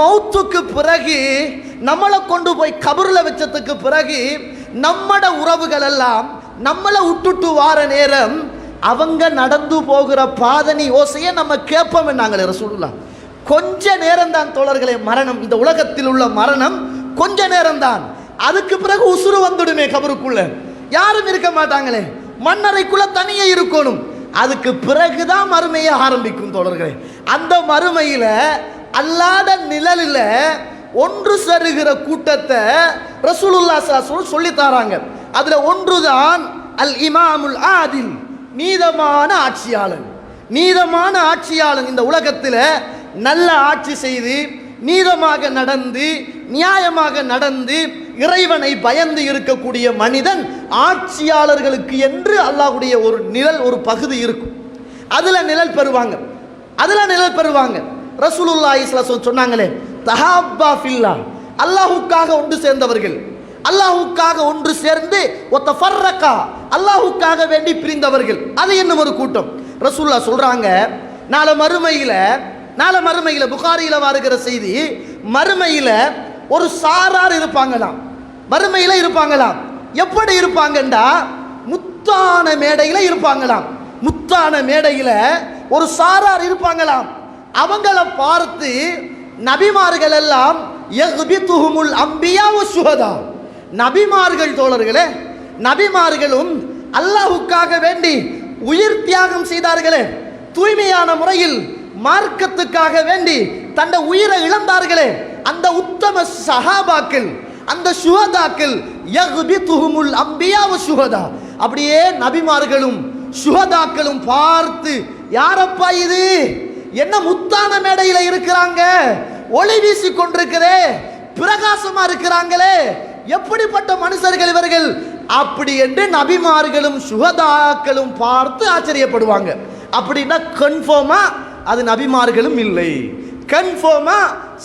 மௌத்துக்கு பிறகு நம்மளை கொண்டு போய் கபரில் வச்சதுக்கு பிறகு நம்மட உறவுகள் எல்லாம் நம்மளை விட்டுட்டு வார நேரம் அவங்க நடந்து போகிற பாதனி ஓசையை நம்ம கேட்போம் நாங்களே ரசூலுல்லா கொஞ்ச நேரம் தான் தோழர்களே மரணம். இந்த உலகத்தில் உள்ள மரணம் கொஞ்ச நேரம் தான் அதுக்கு பிறகு உசுறு வந்துடுமே கபருக்குள்ள. யாரும் இருக்க மாட்டாங்களே. மண்ணறைக்குள்ள தனியே இருக்கணும். அதுக்கு பிறகுதான் மறுமையை ஆரம்பிக்கும் தோழர்களே. அந்த மறுமையில அல்லாத நிழலில் ஒன்று சருகிற கூட்டத்தை ரசூலுல்லா சாசூல் சொல்லி தராங்க. அதுல ஒன்றுதான் அல் இமாமுல் ஆதில் நீதமான ஆட்சியாளன். நீதமான ஆட்சியாளன் இந்த உலகத்தில் நல்ல ஆட்சி செய்து நீதமாக நடந்து நியாயமாக நடந்து இறைவனை பயந்து இருக்கக்கூடிய மனிதன் ஆட்சியாளர்களுக்கு என்று அல்லாஹுடைய ஒரு நிழல் ஒரு பகுதி இருக்கும். அதில் நிழல் பெறுவாங்க. அதில் நிழல் பெறுவாங்க. ரசூலுல்லா ஸல்லல்லாஹு சொன்னாங்களே தஹாப்பா ஃபில்லா. அல்லாஹுக்காக ஒன்று சேர்ந்தவர்கள். அல்லாஹுக்காக ஒன்று சேர்ந்து ஒத்த ஃபர்ரக்கா அல்லாஹுக்காக வேண்டி பிரிந்தவர்கள். அது என்ன ஒரு கூட்டம். ரசூல்லா சொல்கிறாங்க நாளை மறுமையில் நாளை மறுமையில் புகாரியில் வருகிற செய்தி மறுமையில் ஒரு சாரார் இருப்பாங்களாம். மறுமையில் இருப்பாங்களாம். எப்படி இருப்பாங்கண்டா? முத்தான மேடையில் இருப்பாங்களாம். முத்தான மேடையில் ஒரு சாரார் இருப்பாங்களாம். அவங்கள பார்த்து நபிமார்கள் எல்லாம் எஹ்பித்துஹுமுல் அம்பியா வ சுஹதா நபிமார்கள் தோழர்களே நபிமார்களும் அல்லாஹுக்காக வேண்டி உயிர் தியாகம் செய்தார்களே. தூய்மையான முறையில் மார்க்கத்துக்காக வேண்டி தந்த உயிரை இழந்தார்களே. அந்த உத்தம சஹாபாக்கள் அந்த சுஹதாக்கள் யஹ்பித்துஹுமுல் அம்பியாவு வ சுஹதா அப்படியே நபிமார்களும் சுஹதாக்களும் பார்த்து யாரப்பா இது? என்ன முத்தான மேடையில் இருக்கிறாங்க? ஒளி வீசி கொண்டிருக்கிறே பிரகாசமா இருக்கிறாங்களே. எப்படிப்பட்ட மனுஷர்கள் இவர்கள்? அப்படி என்று நபிமார்களும் சுகதாக்களும் பார்த்து ஆச்சரியப்படுவாங்க. அப்படின்னா கன்ஃபார்மா அது நபிமார்களும் இல்லை. கன்ஃபார்மா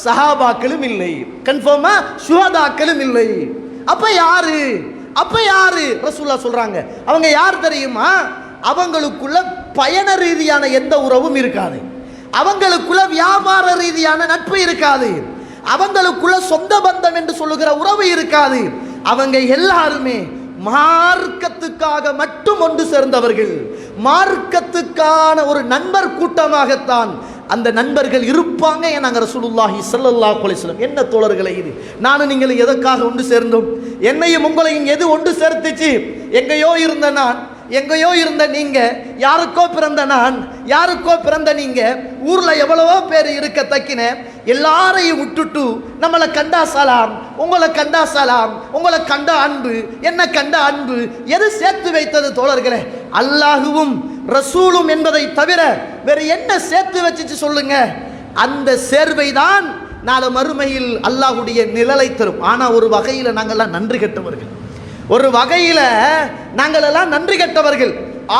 சஹாபாக்களும் இல்லை. கன்ஃபார்மா சுகதாக்களும் இல்லை. அப்ப யாரு? அப்ப யாரு? ரசூல்லா சொல்றாங்க. அவங்க யார் தெரியுமா? அவங்களுக்குள்ள பயண ரீதியான எந்த உறவும் இருக்காது. அவங்களுக்குள்ள வியாபார ரீதியான நட்பு இருக்காது. அவங்களுக்குள்ள சொந்த பந்தம் என்று சொல்லுகிற உறவு இருக்காது. அவங்க எல்லாருமே மார்க்கத்துக்காக மட்டும் ஒன்று சேர்ந்தவர்கள். மார்க்கத்துக்கான ஒரு நண்பர் கூட்டமாகத்தான் அந்த நண்பர்கள் இருப்பாங்க என நாங்கள் ரசூலுல்லாஹி ஸல்லல்லாஹு அலைஹி என்ன தோழர்களே இது? நானும் நீங்கள் எதற்காக ஒன்று சேர்ந்தோம்? என்னையும் உங்களையும் எது ஒன்று சேர்த்துச்சு? எங்கேயோ இருந்த நான் எங்கேயோ இருந்த நீங்கள் யாருக்கோ பிறந்த நான் யாருக்கோ பிறந்த நீங்கள் ஊரில் எவ்வளவோ பேர் இருக்க தக்கின எல்லாரையும் விட்டுட்டு நம்மளை கண்டா சலாம் உங்களை கண்டா சலாம் உங்களை கண்ட அன்பு என்ன கண்ட அன்பு எது சேர்த்து வைத்தது தோழர்களே? அல்லாஹுவும் ரசூலும் என்பதை தவிர வேறு என்ன சேர்த்து வச்சுச்சு சொல்லுங்க? அந்த சேர்வை தான் நாளை மறுமையில் அல்லாஹ்வுடைய நிழலை தரும். ஆனால் ஒரு வகையில் நாங்கள்லாம் நன்றி கெட்டவர்கள். ஒரு வகையில் நாங்கள் எல்லாம் நன்றி கெட்டவர்கள்.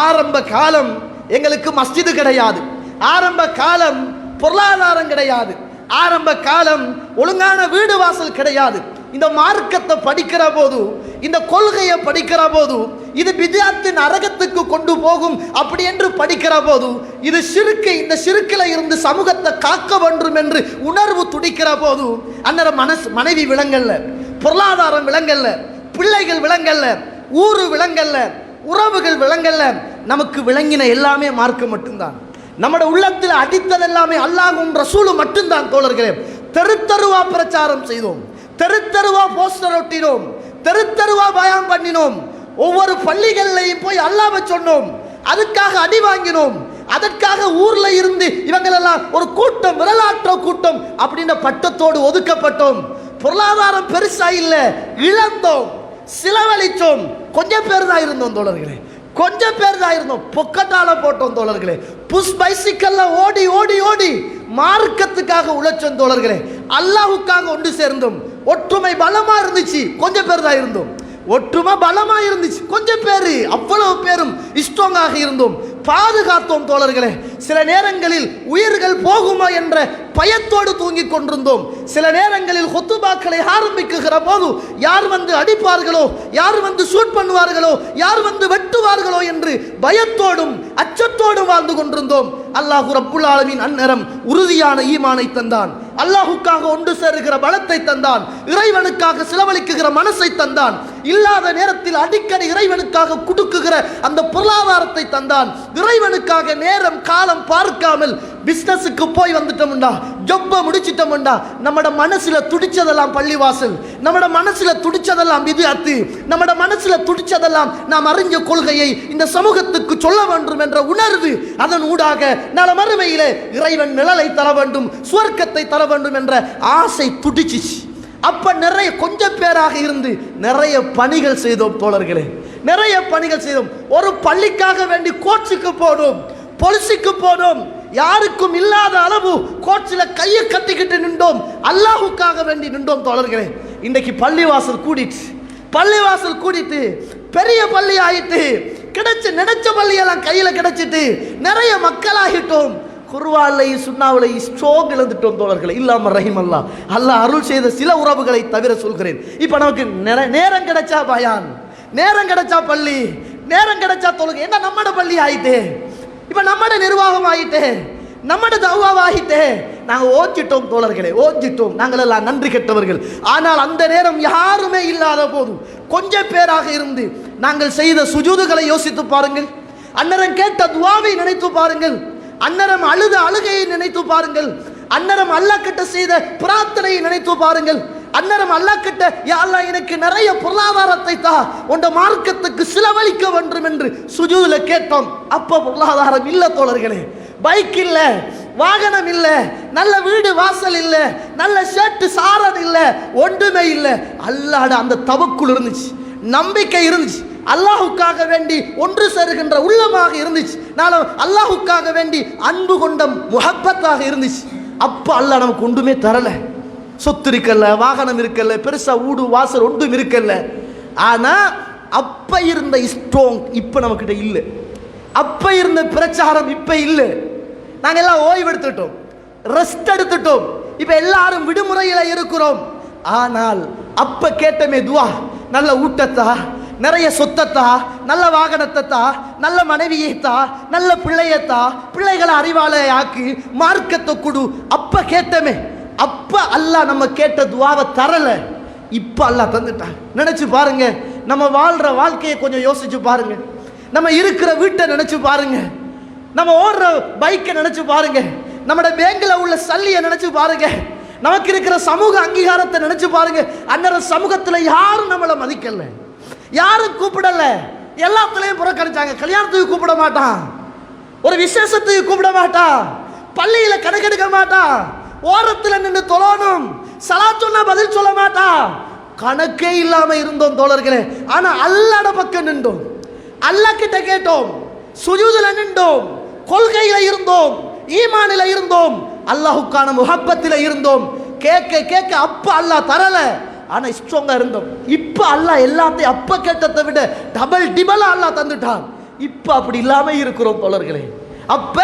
ஆரம்ப காலம் எங்களுக்கு மஸ்ஜிது கிடையாது. ஆரம்ப காலம் பொருளாதாரம் கிடையாது. ஆரம்ப காலம் ஒழுங்கான வீடு வாசல் கிடையாது. இந்த மார்க்கத்தை படிக்கிற போது இந்த கொள்கையை படிக்கிற போது இது பிஜாத்தின் அரகத்துக்கு கொண்டு போகும் அப்படி என்று படிக்கிற போது இது சிறுக்கு இந்த சிறுக்கில் இருந்து சமூகத்தை காக்க வேண்டும் என்று உணர்வு துடிக்கிற போது அன்னர மனசு மனைவி விலங்கல்ல பொருளாதாரம் விலங்கல்ல பிள்ளைகள் விளங்கல்ல ஊரு விளங்கல்ல உறவுகள் விளங்கல்ல நமக்கு விளங்கின எல்லாமே மார்க்கம் மட்டும்தான். நம்மட உள்ளத்தில் அடித்தது எல்லாமே அல்லாஹும் ரசூலும் மட்டும்தான் தோழர்களே. தெருத்தருவா பிரச்சாரம் செய்தோம். தெருத்தருவா போஸ்டர் ஒட்டினோம். தெருத்தருவா பயம் பண்ணினோம். ஒவ்வொரு பள்ளிகள்லையும் போய் அல்லாம சொன்னோம். அதுக்காக அடி வாங்கினோம். அதற்காக ஊர்ல இருந்து இவங்களெல்லாம் ஒரு கூட்டம் விரலாற்ற கூட்டம் அப்படின்ற பட்டத்தோடு ஒதுக்கப்பட்டோம். பொருளாதாரம் பெருசா இல்லை இழந்தோம். சிலவழிச்சோம் கொஞ்சம் பேர் தான் இருந்தோம் தோழர்களே. கொஞ்சம் பேர் தான் இருந்தோம். பொக்கட்டால போட்டோம் தோழர்களே. புஷ் பைசிக்கல்ல ஓடி ஓடி ஓடி மார்க்கத்துக்காக உழைச்சோம் தோழர்களே. அல்லாஹுக்காக ஒன்று சேர்ந்தோம். ஒற்றுமை பலமா இருந்துச்சு. கொஞ்சம் பேர் தான் இருந்தோம். ஒற்றுமை பலமா இருந்துச்சு. கொஞ்சம் பேர் அவ்வளவு பேரும் இஷ்டங்காக இருந்தோம். பாதுகாத்தோம் தோழர்களே. சில நேரங்களில் உயிர்கள் போகுமா என்ற பயத்தோடு தூங்கிக் கொண்டிருந்தோம். சில நேரங்களில் கொத்துபாக்களை ஆரம்பிக்குகிற போது யார் வந்து அடிப்பார்களோ யார் வந்து ஷூட் பண்ணுவார்களோ யார் வந்து வெட்டுவார்களோ என்று பயத்தோடும் அச்சத்தோடும் வாழ்ந்து கொண்டிருந்தோம். அல்லாஹு ரப்புல் ஆலமின் அந்நேரம் உறுதியான ஈமானை தந்தான். அல்லாஹுக்காக ஒன்று சேருகிற பலத்தை தந்தான். இறைவனுக்காக செலவழிக்குகிற மனசை தந்தான். இல்லாத நேரத்தில் அடிக்கடி இறைவனுக்காக குடுக்குகிற அந்த பொருளாதாரத்தை தந்தான். இறைவனுக்காக நேரம் காலம் பார்க்காமல் பிஸ்னஸுக்கு போய் வந்துட்டோம்டா ஜொப்பை முடிச்சிட்டோம்டா. நம்மட மனசில் துடிச்சதெல்லாம் பள்ளிவாசல் நம்மட மனசில் துடிச்சதெல்லாம் விதியாத்து நம்மட மனசில் துடிச்சதெல்லாம் நாம் அறிஞ்ச கொள்கையை இந்த சமூகத்துக்கு சொல்ல வேண்டும் என்ற உணர்வு அதன் ஊடாக நல மறுமையிலே இறைவன் நிழலை தர வேண்டும் சுவர்க்கத்தை தர வேண்டும் என்ற ஆசை துடிச்சிச்சு. அப்போ நிறைய கொஞ்சம் பேராக இருந்து நிறைய பணிகள் செய்தோம் தோழர்களே. நிறைய பணிகள் செய்தோம். ஒரு பள்ளிக்காக வேண்டி கோச்சுக்கு போனோம் பொலிசுக்கு போனோம் யாருக்கும் இல்லாத அளவு கோச்சில் கையை கட்டிக்கிட்டு நின்றோம். அல்லாஹுக்காக வேண்டி நின்றோம் தோழர்களே. இன்றைக்கு பள்ளிவாசல் கூடிட்டு பள்ளிவாசல் கூடிட்டு பெரிய பள்ளி ஆயிட்டு கிடைச்ச நினைச்ச பள்ளியெல்லாம் கையில் கிடைச்சிட்டு நிறைய மக்களாகிட்டோம். குர்வாலை சுண்ணாவிலை ஸ்ட்ரோக் இழந்துட்டோம் தோழர்களை. இல்லாம ரஹிம் அல்லா அல்லாஹ் அருள் செய்த சில உறவுகளை தவிர சொல்கிறேன். இப்போ நமக்கு நேரம் கிடைச்சா பயான் நேரம் கிடைச்சா பள்ளி நேரம் கிடைச்சா தொழுகை. என்ன நம்மட பள்ளி ஆயிட்டே? இப்போ நம்மட நிர்வாகம் ஆயிட்டே நம்மட தவாவாகிட்டே நாங்கள் ஓச்சிட்டோம் தோழர்களே ஓச்சிட்டோம் நாங்கள் எல்லாம் நன்றி கெட்டவர்கள். ஆனால் அந்த நேரம் யாருமே இல்லாத போதும் கொஞ்சம் பேராக இருந்து நாங்கள் செய்த சுஜூதுகளை யோசித்து பாருங்கள். அன்னரம் கேட்ட துவாவை நினைத்து பாருங்கள். அன்னரம் அழுத அழுகையை நினைத்து பாருங்கள். அன்னரம் அல்லாஹ் கிட்ட செய்த பிரார்த்தனையை நினைத்து பாருங்கள். அன்னரம் அல்லாஹ் கிட்ட எனக்கு நிறைய பொருளாதாரத்தை தா. உண்ட மார்க்கத்துக்கு சிலவழிக்க வேண்டும் என்று சுஜூதுல கேட்டோம். அப்போ பொருளாதாரம் இல்லை தோழர்களே. பைக் இல்லை வாகனம் இல்லை நல்ல வீடு வாசல் இல்லை நல்ல ஷர்ட் சாரன் இல்லை ஒன்றுமே இல்லை. அல்லாட அந்த தவக்குள் இருந்துச்சு. நம்பிக்கை இருந்துச்சு. அல்லாஹுக்காக வேண்டி ஒன்று சேருகின்ற உள்ளமாக இருந்துச்சு. நானும் அல்லாஹுக்காக வேண்டி அன்பு கொண்ட முகப்பத்தாக இருந்துச்சு. அப்போ அல்லாஹ் நமக்கு ஒன்றுமே தரல. சொத்து இருக்கல்ல வாகனம் இருக்கல்ல பெருசா ஊடு வாசல் ஒன்றும் இருக்கல்ல. ஆனால் அப்போ இருந்த ஸ்ட்ரோங் இப்போ நம்மக்கிட்ட இல்லை. அப்போ இருந்த பிரச்சாரம் இப்போ இல்லை. நாங்கள் எல்லாம் ஓய்வு எடுத்துட்டோம் ரெஸ்ட் எடுத்துட்டோம். இப்போ எல்லாரும் விடுமுறையில் இருக்கிறோம். ஆனால் அப்போ கேட்டமே துவா நல்ல ஊட்டத்தா நிறைய சொத்தத்தா நல்ல வாகனத்தத்தா நல்ல மனைவியைத்தா நல்ல பிள்ளையத்தா பிள்ளைகளை அறிவாளை மார்க்கத்தை கொடு. அப்போ கேட்டமே. அப்போ அல்லாஹ் நம்ம கேட்ட துவாவை தரலை. இப்போ அல்லாஹ் தந்துட்டான். நினச்சி பாருங்கள் நம்ம வாழ்ற வாழ்க்கையை கொஞ்சம் யோசிச்சு பாருங்க. நம்ம இருக்கிற வீட்டை நினைச்சு பாருங்க. நம்ம ஓடுற பைக்கை நினைச்சு பாருங்க. நம்மளோட பேங்கில் உள்ள சல்லியை நினைச்சு பாருங்க. நமக்கு இருக்கிற சமூக அங்கீகாரத்தை நினைச்சு பாருங்க. அன்னர சமூகத்தில் யாரும் நம்மளை மதிக்கல. யாரும் கூப்பிடலை. எல்லாத்துலேயும் புறக்கணிச்சாங்க. கல்யாணத்துக்கு கூப்பிட மாட்டான். ஒரு விசேஷத்துக்கு கூப்பிட மாட்டான். பள்ளியில் கணக்கெடுக்க மாட்டான். ஓரத்தில் நின்று தொழணும். சலா சொன்னா பதில் சொல்ல மாட்டான். கணக்கே இல்லாம இருந்தோம் தோழர்களே. ஆனா அல்லாட பக்கம் நின்றோம். அல்லாஹ் கிட்ட கேட்டோம். சுஜூதுல நின்றோம். கொள்கையில இருந்தோம். ஈமானில இருந்தோம். அல்லாஹுக்கான முகப்பத்தில இருந்தோம். கேட்க கேட்க அப்ப அல்லாஹ் தரல. ஆனா ஸ்ட்ராங்கா இருந்தோம். இப்ப அல்லாஹ் எல்லாத்தையும் அப்ப கேட்டதை விட டபுள் டிபலா அல்லாஹ் தந்துட்டான். இப்ப அப்படி இல்லாம இருக்கிறோம் தோழர்களே. அப்ப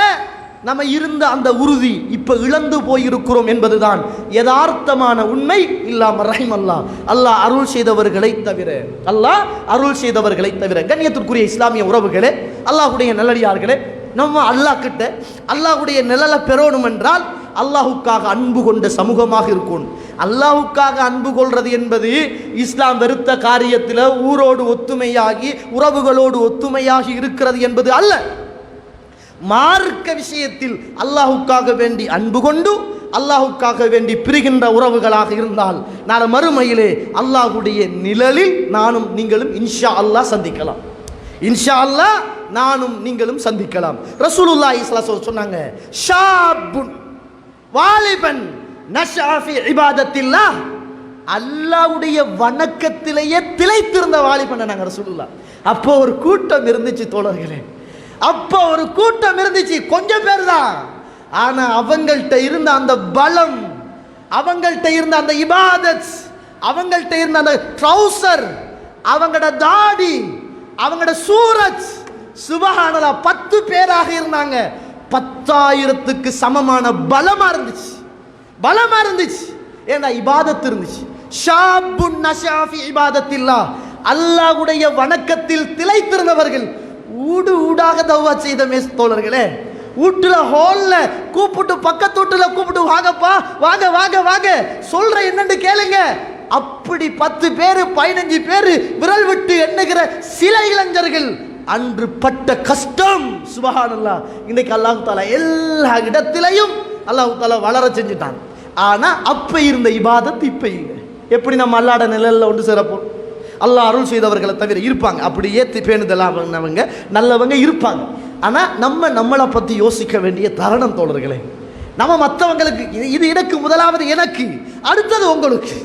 நம்ம இருந்த அந்த உறுதி இப்ப இழந்து போயிருக்கிறோம் என்பதுதான் யதார்த்தமான உண்மை. இல்லாம ரஹிம் அல்லாஹ் அல்லாஹ் அருள் செய்தவர்களை தவிர அல்லாஹ் அருள் செய்தவர்களை தவிர கண்ணியத்திற்குரிய இஸ்லாமிய உறவுகளே அல்லாஹுடைய நல்லடியார்களே நம்ம அல்லாஹ் கிட்ட அல்லாஹுடைய நிழலை பெறணும் என்றால் அல்லாஹுக்காக அன்பு கொண்ட சமூகமாக இருக்கும் அல்லாஹுக்காக அன்பு கொள்றது என்பது இஸ்லாம் வெறுத்த காரியத்தில் ஊரோடு ஒத்துமையாகி உறவுகளோடு ஒத்துமையாகி இருக்கிறது என்பது அல்ல. மார்க்க விஷயத்தில் அல்லாஹுக்காக வேண்டி அன்பு கொண்டு அல்லாஹுக்காக வேண்டி பிரிகின்ற உறவுகளாக இருந்தால் நான் மறுமையிலே அல்லாஹுடைய நிழலில் நானும் நீங்களும் இன்ஷா அல்லாஹ் சந்திக்கலாம். இன்ஷா அல்லாஹ் நானும் நீங்களும் சந்திக்கலாம். ரசூலுல்லா இஸ்லா சொன்னாங்க ஷாபுன் வாலிபன் நஷாஃபி இபாதத்தில்லா அல்லாஹ்வுடைய வணக்கத்திலேயே திளைத்திருந்த வாலிபனை நாங்கள் ரசூலுல்லாஹ். அப்போ ஒரு கூட்டம் இருந்துச்சு தோழர்களே. அப்போ ஒரு கூட்டம் இருந்துச்சு. கொஞ்சம் பேர் தான் ஆனால் அவங்கள்ட்ட இருந்த அந்த பலம் அவங்கள்ட்ட இருந்த அந்த இபாதத் அவங்கள்ட்ட இருந்த அந்த ட்ரௌசர் அவங்களோட தாடி அவங்களோட சூரஜ் சுபஹானலா பத்து பேராக இருந்தாங்க. பத்தாயிரத்துக்கு சமமான பலமா இருந்துச்சு. பலமா இருந்துச்சு. ஏன்னா இபாதத்து இருந்துச்சு. ஷாபுன் நஷாஃபி இபாதத்தில்லா. அல்லாஹ்வுடைய வணக்கத்தில் திளைத்திருந்தவர்கள் ஊடு ஊடாக தவா செய்த மேஸ் தோழர்களே. வீட்டுல ஹோல்ல கூப்பிட்டு பக்கத்து வீட்டுல கூப்பிட்டு வாங்கப்பா வாங்க வாங்க வாங்க. சொல்ற என்னன்னு கேளுங்க. அப்படி பத்து பேர் பதினஞ்சு பேர் விரல் விட்டு எண்ணுகிற சில இளைஞர்கள் அன்று பட்ட கஷ்டம். சுபஹானல்லா. இன்னைக்கு அல்லாஹு தாலா எல்லா இடத்திலையும் அல்லாஹு தாலா வளர செஞ்சுட்டான். ஆனால் அப்போ இருந்த இபாதத் இப்போ இல்லை. எப்படி நம்ம அல்லாட நிழலில் ஒன்று சேரப்போம்? அல்லா அருள் செய்தவர்களை தவிர இருப்பாங்க. அப்படியே ஏற்றி நல்லவங்க இருப்பாங்க. ஆனால் நம்ம நம்மளை பற்றி யோசிக்க வேண்டிய தருணம் தோழர்களே நம்ம மற்றவங்களுக்கு இது இது எனக்கு முதலாவது எனக்கு அடுத்தது உங்களுக்கு.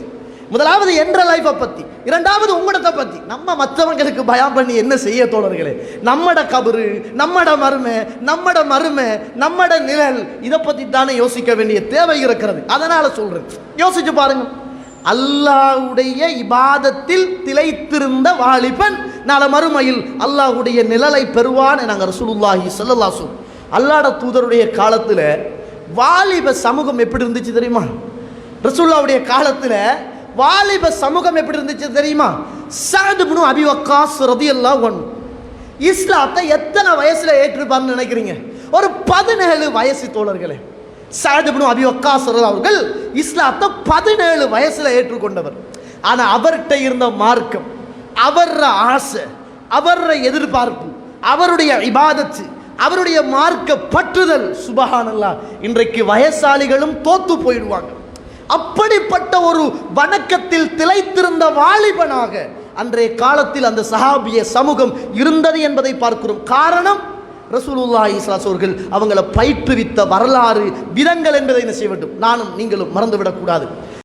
முதலாவது என்ற லைஃப்பை பற்றி இரண்டாவது உங்களத்தை பற்றி நம்ம மற்றவங்களுக்கு பயம் பண்ணி என்ன செய்ய தோழர்களே? நம்மட கபரு நம்மட மருமை நம்மட மருமை நம்மட நிழல் இதை பற்றி தானே யோசிக்க வேண்டிய தேவை இருக்கிறது. அதனால் சொல்கிறேன் யோசிச்சு பாருங்கள் அல்லாஹ்வுடைய இபாதத்தில் திளைத்திருந்த வாலிபன் நாள மறுமையில் அல்லாஹுடைய நிழலை பெறுவான் நாங்கள் ரசூலுல்லாஹி ஸல்லல்லாஹு அல்லாட தூதருடைய காலத்தில் வாலிப சமூகம் எப்படி இருந்துச்சு தெரியுமா? ரசூல்லாவுடைய காலத்தில் வாலிப சமூகம் எப்படி இருந்துச்சு தெரியுமா? சாதுபுனு அபிவக்காஸ் ரதியல்லாஹு ஒன்று இஸ்லாத்தை எத்தனை வயசில் ஏற்றிருப்பார்னு நினைக்கிறீங்க? ஒரு பதினேழு வயசு தோழர்களே. சாதுபுனு அபி வக்காசர் அவர்கள் இஸ்லாத்தை பதினேழு வயசுல ஏற்றுக்கொண்டவர். ஆனால் அவர்கிட்ட இருந்த மார்க்கம் அவர ஆசை அவர எதிர்பார்ப்பு அவருடைய இபாதத்து அவருடைய மார்க்க பற்றுதல் சுபஹானல்லா இன்றைக்கு வயசாளிகளும் தோத்து போயிடுவாங்க. அப்படிப்பட்ட ஒரு வணக்கத்தில் திளைத்திருந்த வாலிபனாக அன்றைய காலத்தில் அந்த சஹாபிய சமூகம் இருந்தது என்பதை பார்க்கிறோம். காரணம் ரசூலுல்லாஹி இஸ்லாஸ் அவர்கள் அவங்களை பயிற்றுவித்த வரலாறு விதங்கள் என்பதை என்ன செய்ய வேண்டும்? நானும் நீங்களும் மறந்துவிடக்கூடாது.